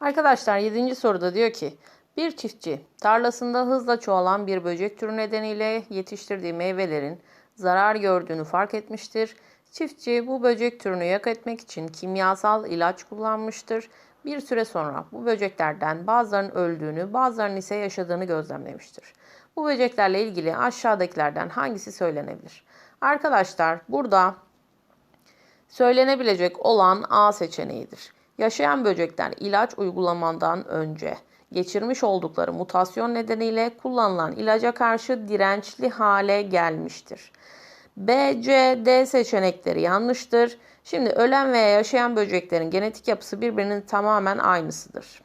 Arkadaşlar 7. soruda diyor ki bir çiftçi tarlasında hızla çoğalan bir böcek türü nedeniyle yetiştirdiği meyvelerin zarar gördüğünü fark etmiştir. Çiftçi bu böcek türünü yok etmek için kimyasal ilaç kullanmıştır. Bir süre sonra bu böceklerden bazılarının öldüğünü, bazılarının ise yaşadığını gözlemlemiştir. Bu böceklerle ilgili aşağıdakilerden hangisi söylenebilir? Arkadaşlar burada Söylenebilecek olan A seçeneğidir. Yaşayan böcekler ilaç uygulamandan önce geçirmiş oldukları mutasyon nedeniyle kullanılan ilaca karşı dirençli hale gelmiştir. B, C, D seçenekleri yanlıştır. Şimdi ölen veya yaşayan böceklerin genetik yapısı birbirinin tamamen aynısıdır.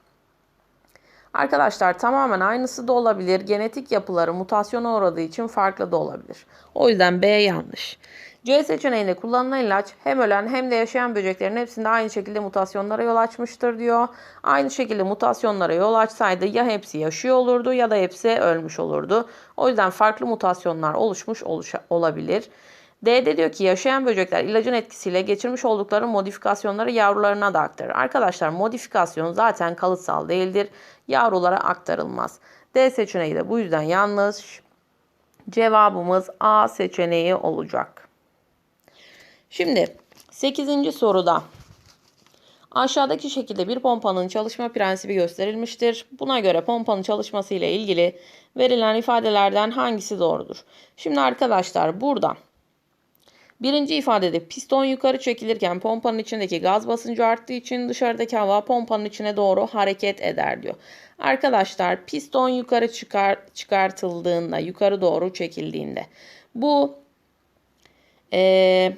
Arkadaşlar tamamen aynısı da olabilir. Genetik yapıları mutasyona uğradığı için farklı da olabilir. O yüzden B yanlış. C seçeneğinde kullanılan ilaç hem ölen hem de yaşayan böceklerin hepsinde aynı şekilde mutasyonlara yol açmıştır diyor. Aynı şekilde mutasyonlara yol açsaydı ya hepsi yaşıyor olurdu ya da hepsi ölmüş olurdu. O yüzden farklı mutasyonlar oluşmuş olabilir. D'de diyor ki yaşayan böcekler ilacın etkisiyle geçirmiş oldukları modifikasyonları yavrularına da aktarır. Arkadaşlar modifikasyon zaten kalıtsal değildir. Yavrulara aktarılmaz. D seçeneği de bu yüzden yanlış. Cevabımız A seçeneği olacak. Şimdi 8. soruda aşağıdaki şekilde bir pompanın çalışma prensibi gösterilmiştir. Buna göre pompanın çalışması ile ilgili verilen ifadelerden hangisi doğrudur? Şimdi arkadaşlar burada Birinci ifadede piston yukarı çekilirken pompanın içindeki gaz basıncı arttığı için dışarıdaki hava pompanın içine doğru hareket eder diyor. Arkadaşlar piston yukarı çıkar, çıkartıldığında, yukarı doğru çekildiğinde bu eee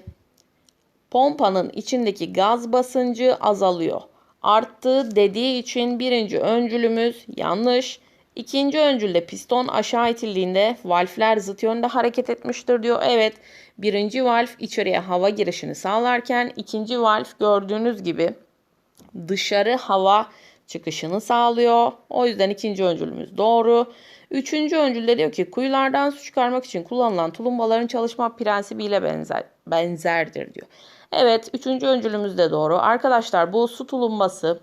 pompanın içindeki gaz basıncı azalıyor. Arttı dediği için birinci öncülümüz yanlış. İkinci öncülde piston aşağı itildiğinde valfler zıt yönde hareket etmiştir diyor. Evet birinci valf içeriye hava girişini sağlarken ikinci valf gördüğünüz gibi dışarı hava çıkışını sağlıyor. O yüzden ikinci öncülümüz doğru. Üçüncü öncülde diyor ki kuyulardan su çıkarmak için kullanılan tulumbaların çalışma prensibiyle benzer, benzerdir diyor. Evet üçüncü öncülümüz de doğru. Arkadaşlar bu su tulumbası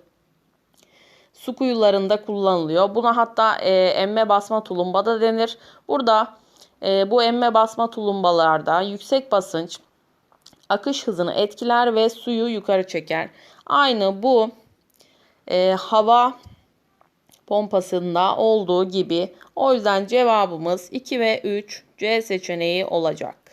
su kuyularında kullanılıyor. Buna hatta e, emme basma tulumba da denir. Burada e, bu emme basma tulumbalarda yüksek basınç akış hızını etkiler ve suyu yukarı çeker. Aynı bu e, hava pompasında olduğu gibi. O yüzden cevabımız 2 ve 3 C seçeneği olacak.